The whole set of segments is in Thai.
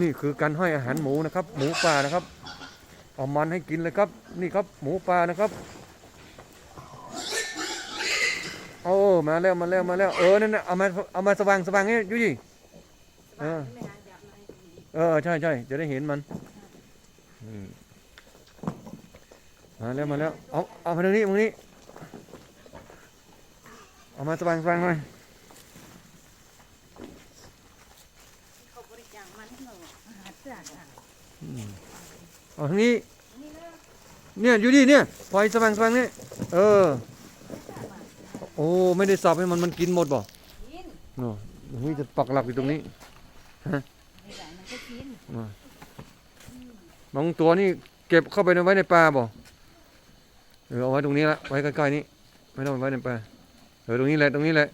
นี่คือการให้อาหารหมูนะครับ หมูป่านะครับ เอามันให้กินเลยครับ นี่ครับ หมูป่านะครับโอ้มาแล้วมาแล้วมาแล้วเออนั่นะเอามาเอามาสว่างสว่างนี่ยุยี่เออเออใช่ใช่จะได้เห็นมันมาแล้วมาแล้วเอาเอามาทางนี้ตรงนี้เอามาสว่างสว่างหน่อย เขาบริจาคมันให้หนูอาหารเสื้ อค่ะเอาทางนี้ เนี่ยอยู่ดีเนี่ยปล่อยสว่างสว่างนี่เออ โอ้ไม่ได้สับให้มันมันกินหมดบ่กินโอ้นี่จะปักหลักอยู่ตรงนี้ไม่ได้มันก็กินบางตัวนี่เก็บเข้าไปไว้ในป่าบ่เออเอาไว้ตรงนี้ละไว้ใกล้ๆนี้ไม่ต้องไว้ในป่าเออตรงนี้แหละตรงนี้แหละ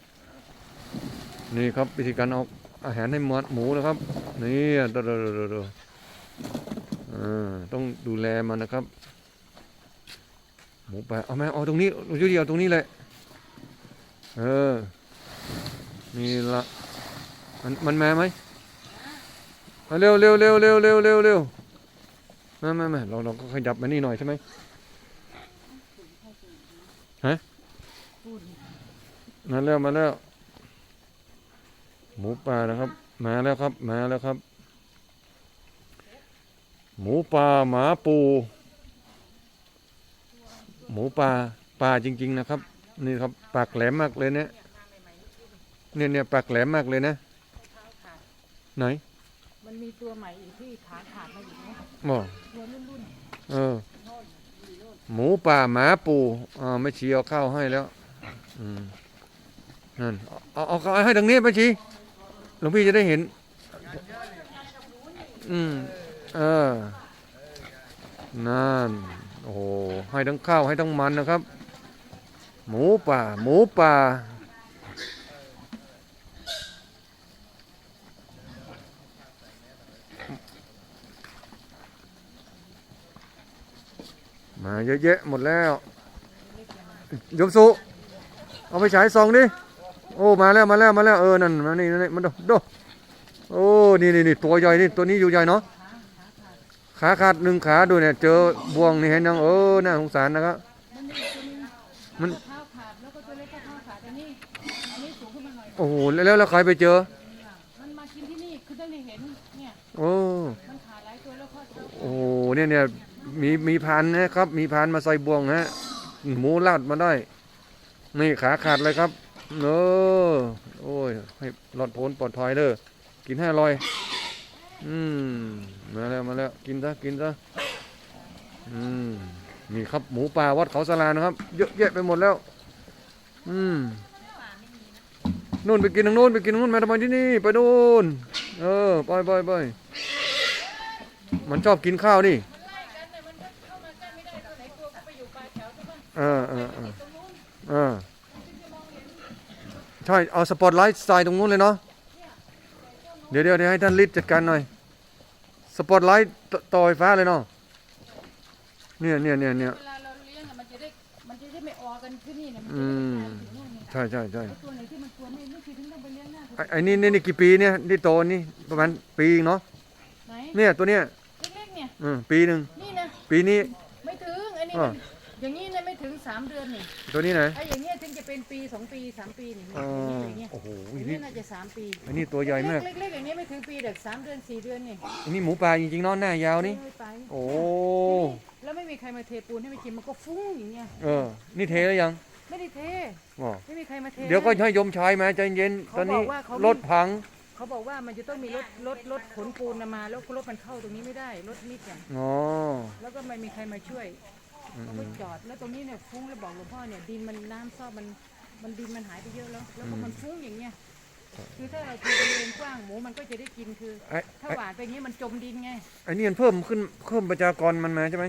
นี่ครับวิธีการเอา อาหารให้หมูหมูนะครับ นี่ดอเดอเดอเดอเดอเออต้องดูแลมันนะครับ หมูป่าเอาไหมเอาตรงนี้อยู่ดีเอาตรงนี้แหละเออนี่ละมันมันมาไหมเร็วเร็วเร็วเร็วเร็วเร็วเร็วมามามาเราเราก็ขยับมานี่หน่อยใช่ไหมฮะมาแล้วมาแล้ว หมูป่านะครับ มาแล้วครับ มาแล้วครับ หมูป่าหมาปู หมูป่าป่าจริง ๆ นะครับ นี่ครับปากแหลมมากเลยเนี่ยเนี่ยเนี่ยปากแหลมมากเลยนะไหนมันมีตัวใหม่อีกที่ขาขาดมาอีกนะบ่ตัวรุ่นรุ่นเออหมูป่าหมาปูอ่าไม่ชีเอาข้าวให้แล้ว อืมนั่นเอาเอาเอาให้ทางนี้ไม่ชี หลวงพี่จะได้เห็น อืม เออ นั่น โอ้โห ให้ทั้งข้าวให้ทั้งมันนะครับ หมูป่า หมูป่า มาเยอะแยะหมดแล้วยมสุ เอาไปฉายซองดิ อ้มาแล้วมาแล้วมาแล้วเออนั่นมานี่นี่มันดูดูโอ้นี่นี่นี่ตัวใหญ่นี่ตัวนี้อยู่ใหญ่เนาะขาขาดหนึ่งขาดูเนี่ยเจอบวงนี่เห็นยังเออน่าสงสารนะครับมันโอ้โหแล้วแล้วใครไปเจอมันมากินที่นี่คือได้เห็นเนี่ยโอ้มันขาหลายตัวแล้วก็โอ้โหเนี่ยเนี่ยมีมีพันนะครับ มีพันมาใส่บวงฮะหมูลาดมาได้ นี่ขาขาดเลยครับ เออโอ้ย ให้หลอดพ้นปลอดภัยเด้อกินให้อร่อย อืม มาแล้วมาแล้ว กินซะกินซะอืม นี่ครับหมูป่าวัดเขาสลานะครับ เยอะแยะไปหมดแล้ว อืมนู่นไปกินทางนู้นไปกินทางนู้นมาทำไมที่นี่ ไปนู่น เออ ไปไปไปมันชอบกินข้าวนี่เนี่ยมันก็เข้ามาใกล้ไม่ได้ตัวไหนตัวก็ไปอเออเออเออ ตรงนู้นเออใช่เอาสปอตไลท์ใส่ตรงนู้นเลยเนาะเดี๋ยวเดี๋ยวเดี๋ยวให้ท่านลิศจัดการหน่อยสปอตไลท์ตต่อไฟฟ้าเลยเนาะเนี่ยเนี่ยเนี่ยเนี่ย เวลาเราเลี้ยงอะมันจะได้มันจะได้ไม่ออกันที่นี่เนี่ยมันอืจะได้มไม่ตายอยู่นู่นเนี่ยใช่ใช่ใช่แล้วตัวไหนที่มันตัวไม่ไม่คือถึงต้องไปเลี้ยงหน้าไอ้ไอ้นี่นี่นี่กี่ปีเนี่ยที่โตนี่ประมาณปีเองเนาะไหนเนี่ยตัวเนี้ยเล็กๆเนี่ยอืมปีหนึ่งนี่นะปีนี้ไม่ถึงอันนี้อ่ามัน อย่างนี้เนี่ยไม่ถึงสามเดือนนี่ตัวนี้ไหนไอ้อย่างเงี้ยถึงจะเป็นปีสองปีสามปีนี่อ๋ออย่างเงี้ยโอ้โหออัย่านงนี้เงี้ยน่าจะสามปีอันนี้ตัวใหญ่มากเล็กๆอย่างนี้ไม่ถึงปีเด็กสามเดือนสี่เดือนนี่อันนี้หมูป่าจริงๆเนาะหน้ายาวนี่เอ้ยไปโอ้ แล้วไม่มีใครมาเทปูนให้มันกินมันก็ฟุ้งอย่างเงี้ยเออ นี่เทแล้วยังไม่ได้เทอ๋อไม่มีใครมาเท เดี๋ยวก็ให้ยมชายมาใจเย็น ตอนนี้เขาบอกว่าเขามี รถพัง เขาบอกว่ามันจะต้องมีรถรถรถขนปูนมา แล้วรถมันเข้าตรงนี้ไม่ได้รถมิดอะอ๋อ แล้วก็ไม่มีใครมาช่วยอืม เขาก็จอดแล้วตรงนี้เนี่ยฟุ้งแล้วบอกหลวงพ่อเนี่ยดินมันน้ำซอบมันมันดินมันหายไปเยอะแล้ว แล้วก็มันฟุ้งอย่างเงี้ยคือถ้าเราเทบริเวณกว้างหมูมันก็จะได้กินคือไอ้ถ้าไอ้หวานไปอย่างงี้มันจมดินไงไอ้นี่มันเพิ่มขึ้นเพิ่มประชากรมันมาใช่ไหม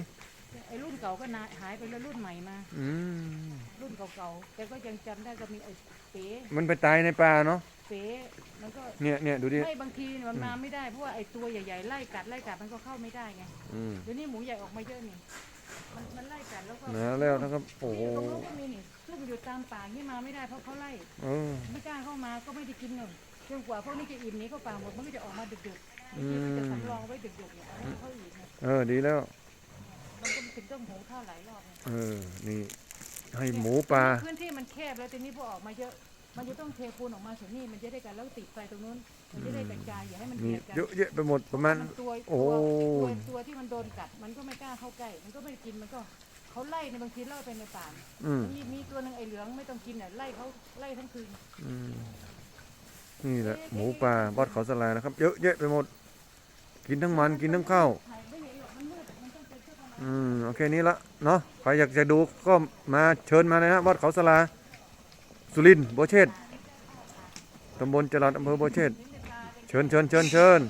ไอ้รุ่นเก่าก็นาหายไปแล้วรุ่นใหม่มาอืมรุ่นเก่าๆแต่ก็ยังจำได้ก็มีไอ้เป๋มันไปตายในป่าเนาะเป๋มันก็เนี่ยเนี่ยดูดิไม่บางทีมันมาไม่ได้เพราะว่าไอ้ตัวใหญ่ๆไล่กัดไล่กัดมันก็เข้าไม่ได้ไงอืมเดี๋ยวนี้หมูใหญ่ออกมาเยอะนี่ มันมันไล่กัดแล้วก็มาแล้วนะครับ โอ้โหนี่ตรงนู้นก็มีนี่ซุ่มอยู่ตามป่านี่มาไม่ได้เพราะเขาไล่ เออ ไม่กล้าเข้ามาก็ไม่ได้กินหนึ่งจนกว่าพวกนี้จะอิ่มหนี้เข้าป่าหมดมันก็จะออกมาดึกอืที่มันจะมสำรองไว้ดึกๆเนี่ยเอาให้เขาอีกเนี่ยเออ ดีแล้ว มันก็ถึงต้องหุงข้าวหลายรอบเนี่ยเออ นี่ ให้หมูปลา พื้นที่มันแคบแล้วทีนี้พอออกมาเยอะ มันจะต้องเทปูนออกมาถึงนี่มันจะได้กันแล้วติดไฟตรงนู้น มันจะได้กระจายอย่าให้มันมีเบียดกันเยอะแยะไปหมดประมาณตัวโอ้ ตัวยตัวตัวที่มันโดนกัด มันก็ไม่กล้าเข้าใกล้ มันก็ไม่กินมันก็เขาไล่ในบางทีไล่ไปในป่าอืมมีมีตัวหนึ่งไอ้เหลืองไม่ต้องกินเนี่ยไล่เขาไล่ทั้งคืนอืมนี่แหละหมูปลาบอดเขาสลายนะครับ เยอะแยะไปหมด กินทั้งมันกินทั้งข้าว ถ่ายไม่เห็นหรอกมันมืดมันต้องเป็นเสื้อผ้าอืมโอเคนี้ละเนาะใครอยากจะดูก็มาเชิญมาเลยนะวัดเขาสลา สุรินทร์โบเชตตำบลจรันอำเภอโบเชตเชิญเชิญเชิญเชิญ